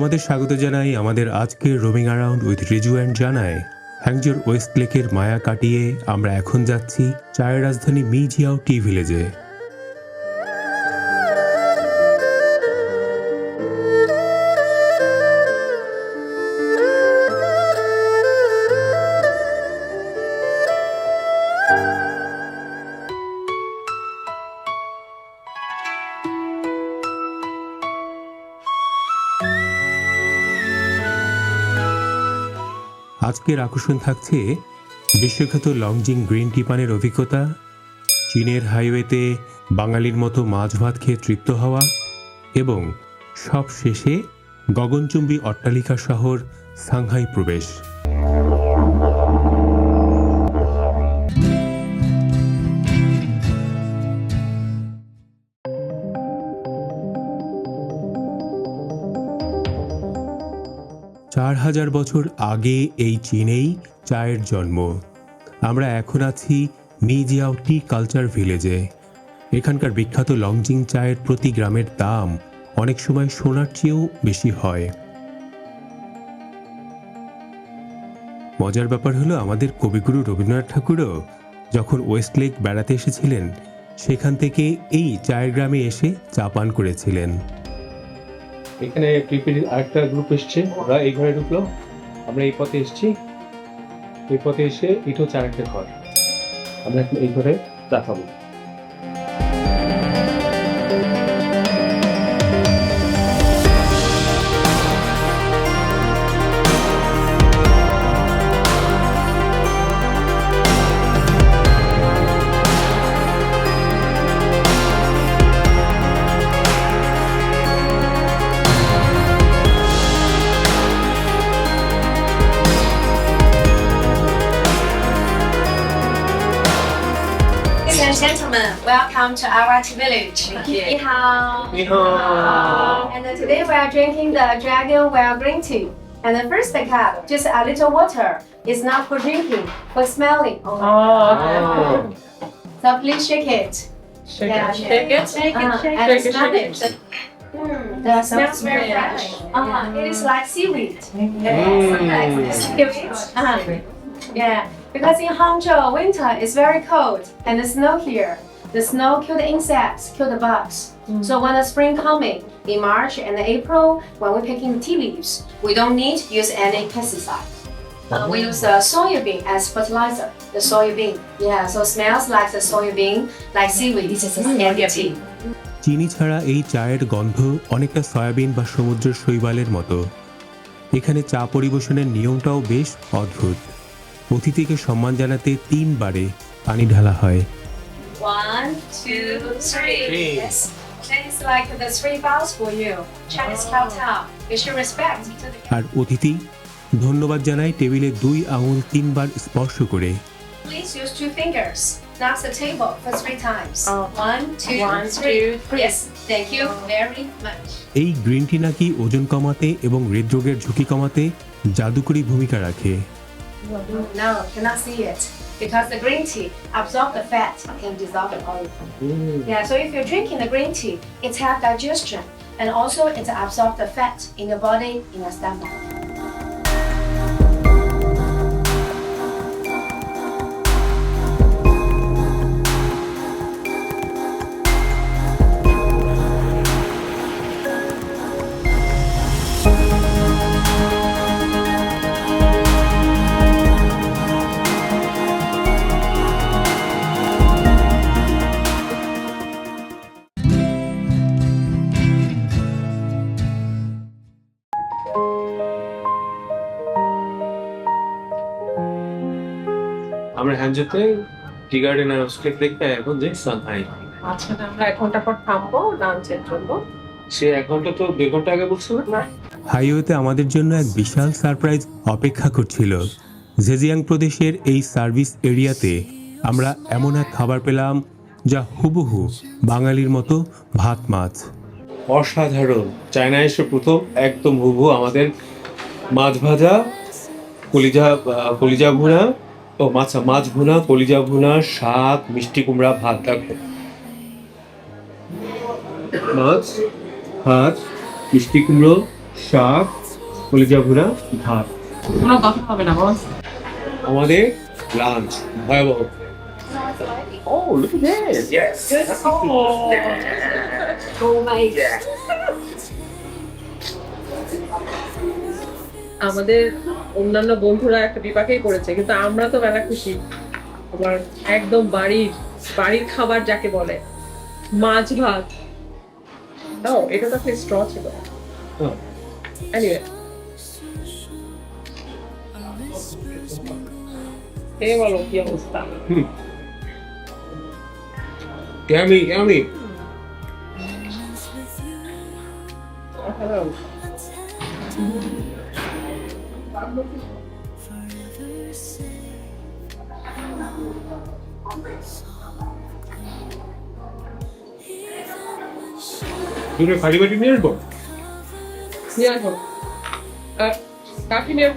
তোমাদের স্বাগত জানাই আমাদের আজকের roaming around with Riju and জানায় হ্যাংজোর ওয়েস্ট লেকের মায়া কাটিয়ে আমরা এখন যাচ্ছি চায়ের রাজধানী মিজিয়াও টি ভিলেজে। আজকের আকর্ষণ থাকছে বিশ্বখ্যাত লংজিং গ্রিন টি পানের অভিজ্ঞতা, চীনের হাইওয়েতে বাঙালির মতো মাছ ভাত খেয়ে তৃপ্ত হওয়া এবং সব শেষে গগনচুম্বী অট্টালিকা শহর সাংহাই প্রবেশ। চার হাজার বছর আগে এই চীনেই চায়ের জন্ম। আমরা এখন আছি মিজিয়াও টি কালচার ভিলেজে। এখানকার বিখ্যাত লংজিং চায়ের প্রতি গ্রামের দাম অনেক সময় সোনার চেয়েও বেশি হয়। মজার ব্যাপার হলো আমাদের কবিগুরু রবীন্দ্রনাথ ঠাকুরও যখন ওয়েস্ট লেক বেড়াতে এসেছিলেন, সেখান থেকে এই চায়ের গ্রামে এসে চা পান করেছিলেন। এখানে ট্রিপের আরেকটা গ্রুপ এসছে, ওরা এই ঘরে ঢুকলো। আমরা এই পথে এসেছি। এই পথে এসে এটা হচ্ছে আরেকটা ঘর। আমরা এখন এই ঘরে চা welcome to our village. Thank you. 你好. And uh, today we are drinking the Dragon Well Green Tea. And the first cup, just a little water. It's not for drinking, for smelling only. So please shake it. Shake Yeah, it, shake it, Shake Uh-huh. it, shake it. Shake it, smell shake it. Mm, the smells very fresh. Uh-huh. It is like seaweed. Mm. Seaweed. Uh-huh. Yeah, because in Hangzhou, winter is very cold and the snow here. The snow kill the insects, kill the bugs. Mm. So when the spring coming in March and April, when we're picking tea leaves, we don't need to use any pesticide. Uh, we use the soybean as fertilizer. The soybean, yeah, so smells like the soybean, like seaweed. This is a tea. চিনি ছাড়া এই চায়ের গন্ধ অনেকটা soybean বা সমুদ্রের শৈবালের মতো এখানে চা পরিবেশনের নিয়মটাও বেশ অদ্ভুত অতিথিকে সম্মান জানাতে তিনবারে পানি ঢালা হয় One, two, three. Three. Yes. That is like the three bows for you. Chinese kowtow. You should respect to the আর অতিথি ধন্যবাদ জানায় টেবিলে দুই আঙুল তিনবার স্পর্শ করে Please use two fingers. Knock the table for three times. Oh. One, two, One, three. two, three. Yes. Thank you very much. এই গ্রিন টি নাকি ওজন কমাতে এবং হৃদরোগের ঝুঁকি কমাতে জাদুকরী ভূমিকা রাখে No, cannot see it. Because the green tea absorb the fat and dissolve the oil. Mm. Yeah, so if you're drinking the green tea, it has digestion and also it absorbs the fat in your body, in your stomach. আমরা হ্যানজোতে tea garden আর stake দেখতে এখন যে Shanghai আচ্ছা আমরা এক ঘণ্টা পর থামবো লাঞ্চের জন্য। সে এক ঘণ্টা তো দেড় ঘণ্টা আগে বলছিল। না। হাইওয়েতে আমাদের জন্য এক বিশাল সারপ্রাইজ অপেক্ষা করছিল। জেজিয়াং প্রদেশের এই সার্ভিস এরিয়াতে আমরা এমন এক খাবার পেলাম যা হুবহু বাঙালির মতো ভাত মাছ। অসাধারণ। চায়না এসে প্রথম একদম হুবহু আমাদের মাছ ভাজা কলিজা কলিজা ভুনা ও মাছ মাছ ভুনা কলিজা ভুনা শাক মিষ্টি কুমড়া ভাত দেখো মাছ ভাত মিষ্টি কুমড়ো শাক কলিজা ভুনা ভাত কোনো কথা হবে না বস আমাদের লাঞ্চ ভয়াবহ Oh, look at this. Yes. Oh my god. আমাদের অন্যান্য বন্ধুরা একটা বিপাকেই পড়েছে কিন্তু আমরা তো মেলা খুশি। তোমার একদম বাড়ির বাড়ির খাবার যাকে বলে মাছ ভাত। ও এটা তো একটা স্ট্র ছিল। হ্যাঁ। এনিওয়ে এই বলো কি অবস্থা? Yummy yummy Hello. দুটো খালি বাটি নিয়ে আসব? নিয়ে আসব। কাকি নেব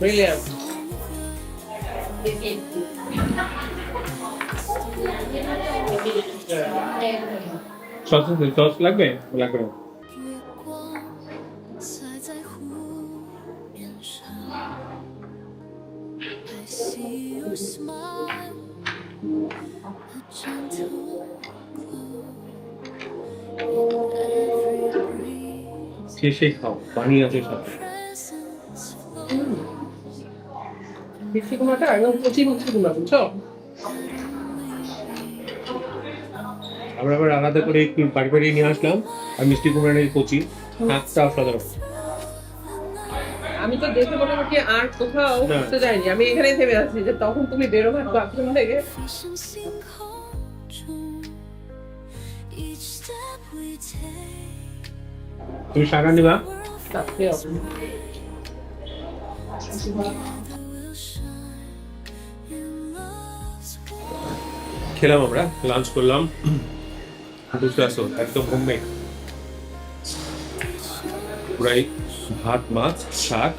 ব্রিলিয়ান্ট সস সস লাগবে লাগবে না শেষে খাও পানি আছে সাথে মিষ্টি কুমড়াটা একদম কচি কচি কুমড়া আমরা আবার আলাদা করে একটু বাড়ি বাড়ি নিয়ে আসলাম আর মিষ্টি কুমড়া নাকি কচি হাতটা অসাধারণ। আমি তো দেখে মোটামুটি আর কোথাও হ্যাঁ। ঘুরতে যাইনি। আমি এখানেই থেমে আছি যে তখন তুমি বেরো ভাত বাথরুম থেকে Each step we take তুমি শাকা নিবা. খেলাম আমরা লাঞ্চ করলাম। বুঝতে আসো একদম হোমমেড পুরাই ভাত, মাছ, শাক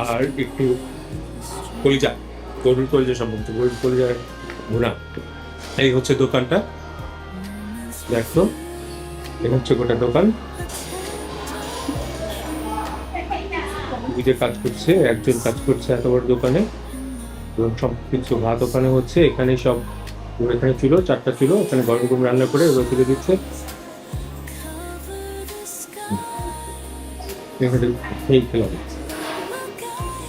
আর একটু কলিজা। গরুর কলিজা সম্ভবত গরুর কলিজার ভুনা। এই হচ্ছে দোকানটা। দেখো, এই হচ্ছে গোটা দোকান। যে কাজ করছে, একজন কাজ করছে এত বড় দোকানে। এবং সব কিছু, ভাত ওখানে হচ্ছে এখানে সব, এখানে চুলো চারটা চুলো ওখানে গরম গরম রান্না করে ওগুলো তুলে দিচ্ছে। খেলাম।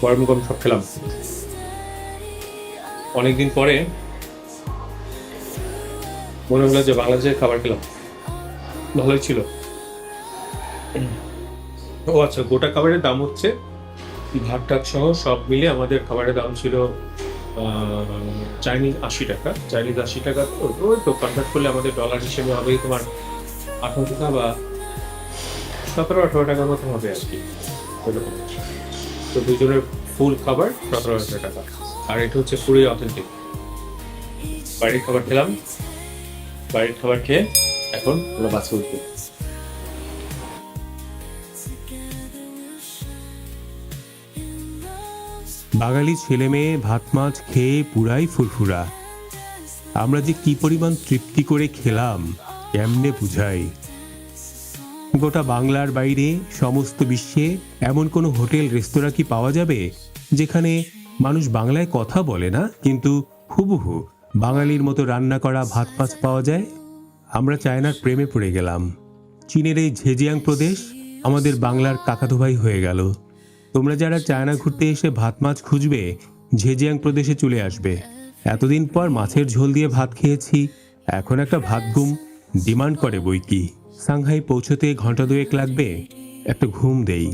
গরম গরম সব খেলাম। অনেকদিন পরে মনে হলো যে বাংলাদেশের খাবার খেলাম। ভালোই ছিল। ও আচ্ছা গোটা খাবারের দাম হচ্ছে ভাত টাত সহ সব মিলে আমাদের খাবারের দাম ছিল চাইনিজ আশি টাকা। চাইনিজ আশি টাকা তো, ওই তো কনভার্ট করলে আমাদের ডলার হিসেবে হবে তোমার আঠারো টাকা বা সতেরো, আঠারো টাকার মতো হবে আর কি। তো দুজনের ফুল খাবার সতেরো হাজার টাকা। আর এটা হচ্ছে পুরোই অথেন্টিক বাড়ির খাবার খেলাম। বাড়ির খাবার খেয়ে এখন আমরা বাসে উঠবো। বাঙালি ছেলে মেয়ে ভাত, মাছ খেয়ে পুরাই ফুরফুরা। আমরা যে কি পরিমাণ তৃপ্তি করে খেলাম এমনে বুঝাই? গোটা বাংলার বাইরে, সমস্ত বিশ্বে এমন কোনো হোটেল, রেস্তোরাঁ কি পাওয়া যাবে? যেখানে মানুষ বাংলায় কথা বলে না, কিন্তু হুবহু বাঙালির মতো রান্না করা ভাত, মাছ পাওয়া যায়? আমরা চায়নার প্রেমে পড়ে গেলাম। চীনের এই ঝেজিয়াং প্রদেশ আমাদের বাংলার কাকাতো ভাই হয়ে গেল। তোমরা যারা চায়না ঘুরতে এসে ভাত মাছ খুঁজবে ঝেজিয়াং প্রদেশে চলে আসবে। এতদিন পর মাছের ঝোল দিয়ে ভাত খেয়েছি। এখন একটা ভাত ঘুম ডিমান্ড করে বই কি সাংহাই পৌঁছতে ঘণ্টা দুয়েক লাগবে। একটা ঘুম দেই।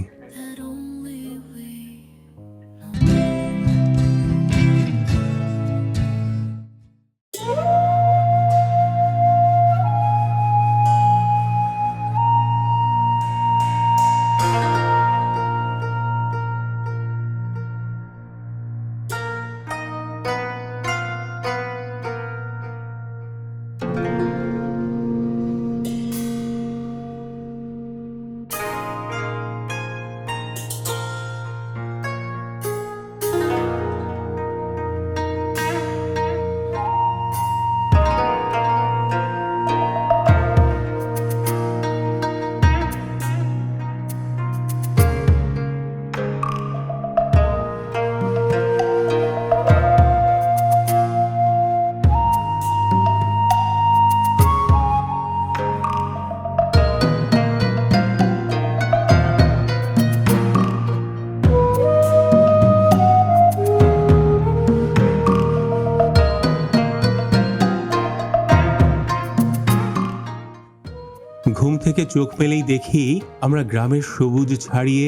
চোখ মেলেই দেখি আমরা গ্রামের সবুজ ছাড়িয়ে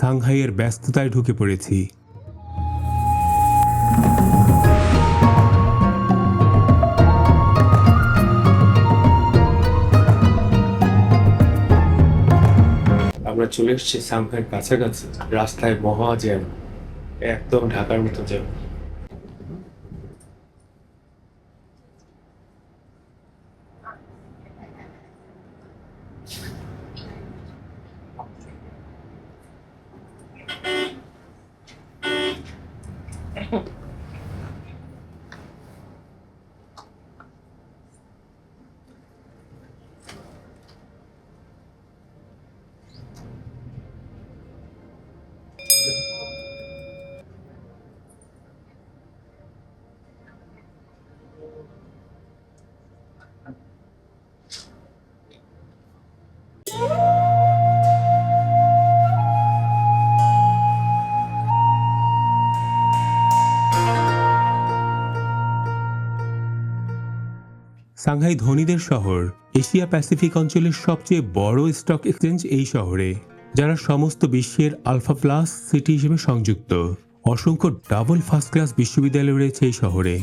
সাংহাইয়ের ব্যস্ততায় ঢুকে পড়েছি। আমরা চলে এসেছি সাংহাইয়ের কাছাকাছি, রাস্তায় মহা জ্যাম একদম ঢাকার মতো জ্যাম সাংহাই ধনীদের শহর, এশিয়া প্যাসিফিক অঞ্চলের সবচেয়ে বড় স্টক এক্সচেঞ্জ এই শহরে, যারা সমস্ত বিশ্বের আলফা প্লাস সিটি হিসেবে সংযুক্ত। অসংখ্য ডাবল ফার্স্ট ক্লাস বিশ্ববিদ্যালয় রয়েছে এই শহরে।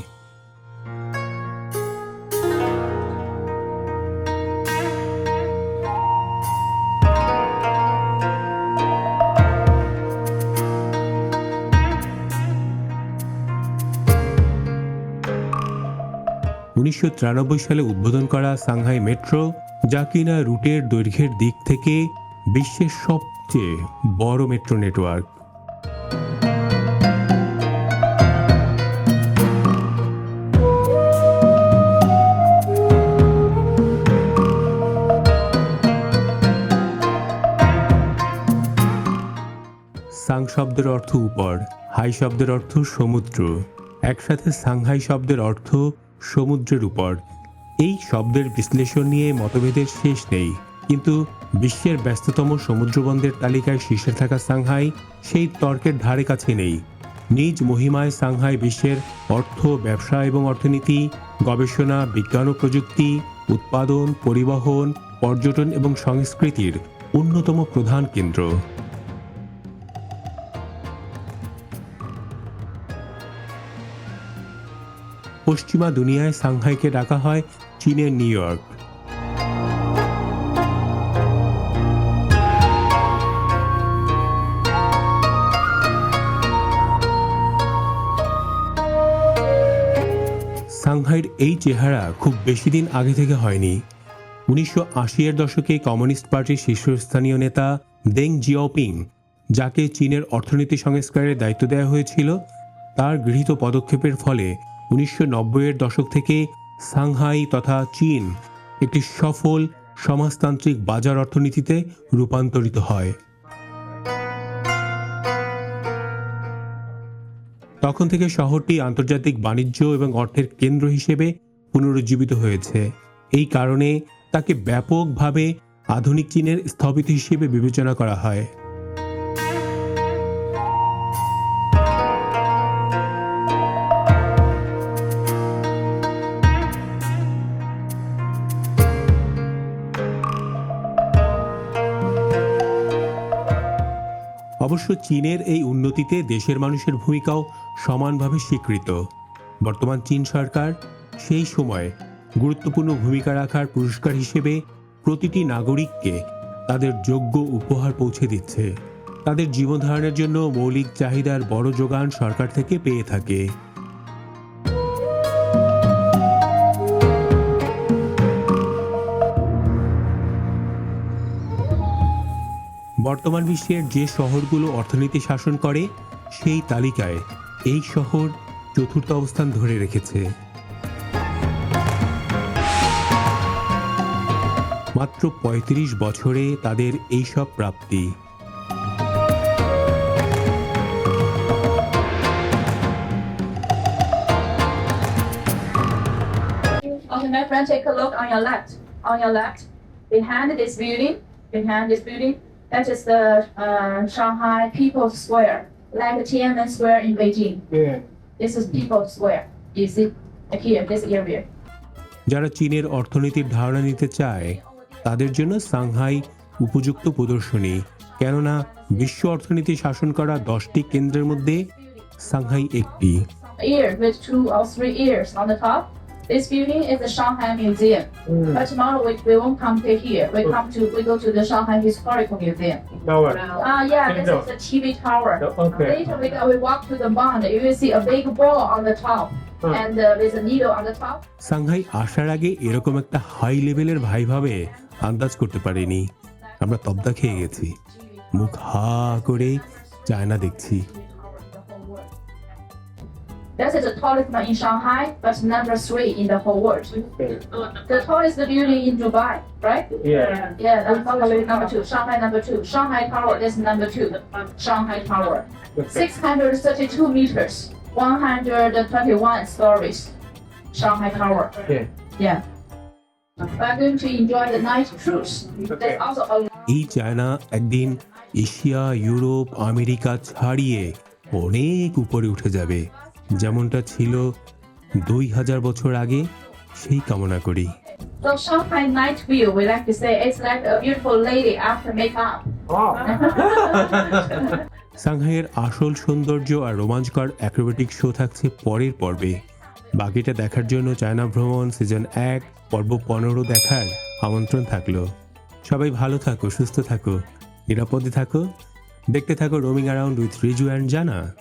উনিশশো সালে উদ্বোধন করা সাংহাই মেট্রো যা কিনা রুটের দৈর্ঘ্যের দিক থেকে বিশ্বের সবচেয়ে বড় মেট্রো নেটওয়ার্ক। সাং শব্দের অর্থ উপর, হাই শব্দের অর্থ সমুদ্র। একসাথে সাংহাই শব্দের অর্থ সমুদ্রের উপর। এই শব্দের বিশ্লেষণ নিয়ে মতভেদের শেষ নেই, কিন্তু বিশ্বের ব্যস্ততম সমুদ্রবন্দরের তালিকায় শীর্ষে থাকা সাংহাই সেই তর্কের ধারে কাছে নেই। নিজ মহিমায় সাংহাই বিশ্বের অর্থ, ব্যবসা এবং অর্থনীতি, গবেষণা, বিজ্ঞান ও প্রযুক্তি, উৎপাদন, পরিবহন, পর্যটন এবং সংস্কৃতির অন্যতম প্রধান কেন্দ্র। পশ্চিমা দুনিয়ায় সাংহাইকে ডাকা হয় চীনের নিউ ইয়র্ক। সাংহাইয়ের এই চেহারা খুব বেশি দিন আগে থেকে হয়নি। উনিশশো এর দশকে কমিউনিস্ট পার্টির শীর্ষস্থানীয় নেতা দেং জিয়াওপিং, যাকে চীনের অর্থনীতি সংস্কারের দায়িত্ব দেওয়া হয়েছিল, তার গৃহীত পদক্ষেপের ফলে উনিশশো এর দশক থেকে সাংহাই তথা চীন একটি সফল সমাজতান্ত্রিক বাজার অর্থনীতিতে রূপান্তরিত হয়। তখন থেকে শহরটি আন্তর্জাতিক বাণিজ্য এবং অর্থের কেন্দ্র হিসেবে পুনরুজ্জীবিত হয়েছে। এই কারণে তাকে ব্যাপকভাবে আধুনিক চীনের স্থপতি হিসেবে বিবেচনা করা হয়। অবশ্য চীনের এই উন্নতিতে দেশের মানুষের ভূমিকাও সমানভাবে স্বীকৃত। বর্তমান চীন সরকার সেই সময় গুরুত্বপূর্ণ ভূমিকা রাখার পুরস্কার হিসেবে প্রতিটি নাগরিককে তাদের যোগ্য উপহার পৌঁছে দিচ্ছে। তাদের জীবনধারণের জন্য মৌলিক চাহিদার বড় যোগান সরকার থেকে পেয়ে থাকে। বর্তমান বিশ্বের যে শহরগুলো অর্থনীতি শাসন করে সেই তালিকায় এই শহর চতুর্থ অবস্থান ধরে রেখেছে মাত্র ৩৫ বছরে তাদের এইসব প্রাপ্তি Okay, my friend, take a look on your left. On your left, behind this building, behind this building, that is the uh, Shanghai People's Square, like Tiananmen Square in Beijing. Yeah. This is People's Square. You see here, this area. যারা চীনের অর্থনীতির ধারণা নিতে চায় তাদের জন্য Shanghai উপযুক্ত প্রদর্শনী কেননা বিশ্ব অর্থনীতি শাসন করা দশটি কেন্দ্রের মধ্যে সাংহাই একটি Ear with two or three ears on the top. This building is the Shanghai Museum. Mm. But tomorrow we, we won't come to here. We come to we go to the Shanghai Historical Museum. Ah, yeah, this is the TV tower. Okay. Later we, go, we walk to the bond. You will see a big ball on the top, and uh, with a needle on the top. Shanghai আসার আগে এরকম একটা high লেভেলের ভাই ভাবে আন্দাজ করতে পারিনি আমরা তবদা খেয়ে গেছি মুখ হা করে চায়না দেখছি That is the tallest one in Shanghai, but number three in the whole world. The tallest building in Dubai, right? Yeah. Yeah, that's probably number two. Shanghai number two. Shanghai Tower is number two. Shanghai Tower. 632 meters, 121 stories. Shanghai Tower. Yeah. Yeah. We're going to enjoy the night cruise. There's also a এই China একদিন Asia Europe America ছাড়িয়ে অনেক উপরে উঠে যাবে যেমনটা ছিল দুই হাজার বছর আগে সেই কামনা করি। So Shanghai night view, we like to say it's like a beautiful lady after makeup. সাংহাইয়ের আসল সৌন্দর্য আর রোমাঞ্চকর অ্যাক্রোবেটিক শো থাকছে পরের পর্বে। বাকিটা দেখার জন্য চায়না ভ্রমণ সিজন এক পর্ব পনেরো দেখার আমন্ত্রণ থাকল। সবাই ভালো থাকো সুস্থ থাকো নিরাপদে থাকো। দেখতে থাকো roaming around with Riju and জানা